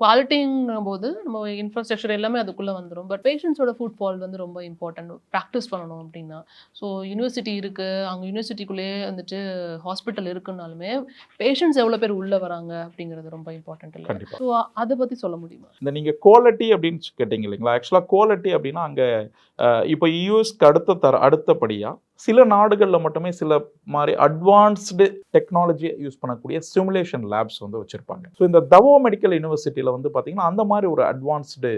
குவாலிட்டிங்கும் போது நம்ம இன்ஃப்ராஸ்ட்ரக்சர் எல்லாமே அதுக்குள்ளே வந்துடும் பட் பேஷண்ட்ஸோட ஃபுட் ஃபால் வந்து ரொம்ப இம்பார்ட்டன்ட் ப்ராக்டிஸ் பண்ணணும் அப்படின்னா. ஸோ யூனிவர்சிட்டி இருக்குது அங்கே யூனிவர்சிட்டிக்குள்ளேயே வந்துட்டு ஹாஸ்பிட்டல் இருக்குன்னாலுமே பேஷண்ட்ஸ் எவ்வளோ பேர் உள்ளே வராங்க அப்படிங்கிறது ரொம்ப இம்பார்ட்டன்ட் இல்லை ஸோ அதை பற்றி சொல்ல முடியுமா? இந்த நீங்க குவாலிட்டி அப்படின்னு கேட்டீங்க இல்லைங்களா? ஆக்சுவலாக குவாலிட்டி அப்படின்னா அங்க இப்போ யூஎஸ்க்கு அடுத்த தர அடுத்தபடியா சில நாடுகளில் மட்டுமே சில மாதிரி அட்வான்ஸ்டு டெக்னாலஜியை யூஸ் பண்ணக்கூடிய சிமுலேஷன் லேப்ஸ் வந்து வச்சுருப்பாங்க. ஸோ இந்த தவோ மெடிக்கல் யூனிவர்சிட்டியில் வந்து பார்த்தீங்கன்னா அந்த மாதிரி ஒரு அட்வான்ஸ்டு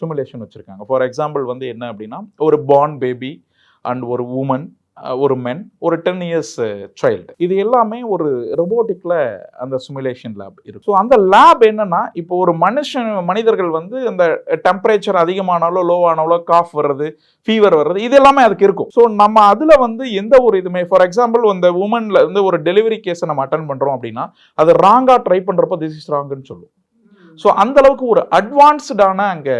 சிமுலேஷன் வச்சுருக்காங்க. ஃபார் எக்ஸாம்பிள் வந்து என்ன அப்படின்னா ஒரு பார்ன் பேபி அண்ட் ஒரு உமன் ஒரு மென் ஒரு டென் இயர்ஸ் சைல்டு இது எல்லாமே ஒரு ரொபோட்டிக்ல அந்த சிமுலேஷன் லேப் இருக்கும். ஸோ அந்த லேப் என்னன்னா இப்போ ஒரு மனுஷன் மனிதர்கள் வந்து அந்த டெம்பரேச்சர் அதிகமானாலோ லோவானாலோ காஃப் வர்றது ஃபீவர் வர்றது இது எல்லாமே அதுக்கு இருக்கும். ஸோ நம்ம அதில் வந்து எந்த ஒரு இதுமே ஃபார் எக்ஸாம்பிள் அந்த உமனில் வந்து ஒரு டெலிவரி கேஸை நம்ம அட்டன் பண்ணுறோம் அப்படின்னா அது ராங்காக ட்ரை பண்ணுறப்போ திஸ் இஸ் ராங்குன்னு சொல்லும். ஸோ அந்தளவுக்கு ஒரு அட்வான்ஸ்டான அங்கே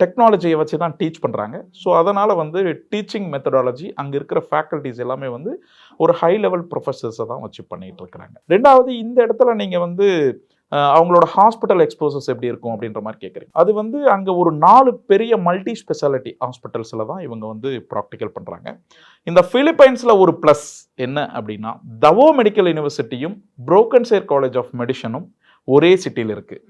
டெக்னாலஜியை வச்சு தான் டீச் பண்ணுறாங்க ஸோ அதனால் வந்து டீச்சிங் மெத்தடாலஜி அங்கே இருக்கிற ஃபேக்கல்டிஸ் எல்லாமே வந்து ஒரு ஹை லெவல் ப்ரொஃபஸர்ஸை தான் வச்சு பண்ணிகிட்டு இருக்கிறாங்க. ரெண்டாவது இந்த இடத்துல நீங்கள் வந்து அவங்களோட ஹாஸ்பிட்டல் எக்ஸ்போசஸ் எப்படி இருக்கும் அப்படின்ற மாதிரி கேட்குறீங்க அது வந்து அங்கே ஒரு நாலு பெரிய மல்டி ஸ்பெஷாலிட்டி ஹாஸ்பிட்டல்ஸில் தான் இவங்க வந்து ப்ராக்டிக்கல் பண்ணுறாங்க இந்த ஃபிலிப்பைன்ஸில் ஒரு ப்ளஸ் என்ன அப்படின்னா தவோ மெடிக்கல் யூனிவர்சிட்டியும் புரோக்கன்சேர் காலேஜ் ஆஃப் மெடிசனும் ஒரே சிட்டியில் இருக்குது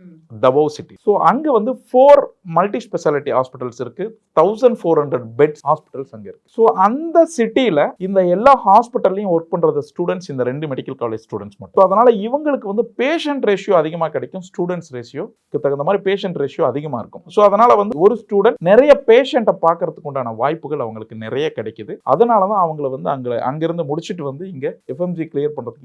தவோ சிட்டி. ஸோ அங்கே வந்து ஃபோர் மல்டி ஸ்பெஷாலிட்டி ஹாஸ்பிட்டல்ஸ் இருக்கு. Thousand four hundred beds hospitals அங்கே இருக்கு. ஸோ அந்த சிட்டியில் இந்த எல்லா ஹாஸ்பிட்டல்லையும் ஒர்க் பண்ணுறது ஸ்டூடெண்ட்ஸ் இந்த ரெண்டு மெடிக்கல் காலேஜ் ஸ்டூடெண்ட்ஸ் மட்டும். அதனால இவங்களுக்கு வந்து பேஷண்ட் ரேஷியோ அதிகமாக கிடைக்கும் ஸ்டூடெண்ட்ஸ் ரேஷியோக்கு தகுந்த மாதிரி பேஷண்ட் ரேஷியோ அதிகமாக இருக்கும். ஸோ அதனால வந்து ஒரு ஸ்டூடெண்ட் நிறைய பேஷண்ட்டை பார்க்கறதுக்கு உண்டான வாய்ப்புகள் அவங்களுக்கு நிறைய கிடைக்குது. அதனால தான் அவங்கள வந்து அங்கே அங்கேருந்து முடிச்சுட்டு வந்து இங்கே எஃப்எம்ஜி கிளியர் பண்ணுறதுக்கு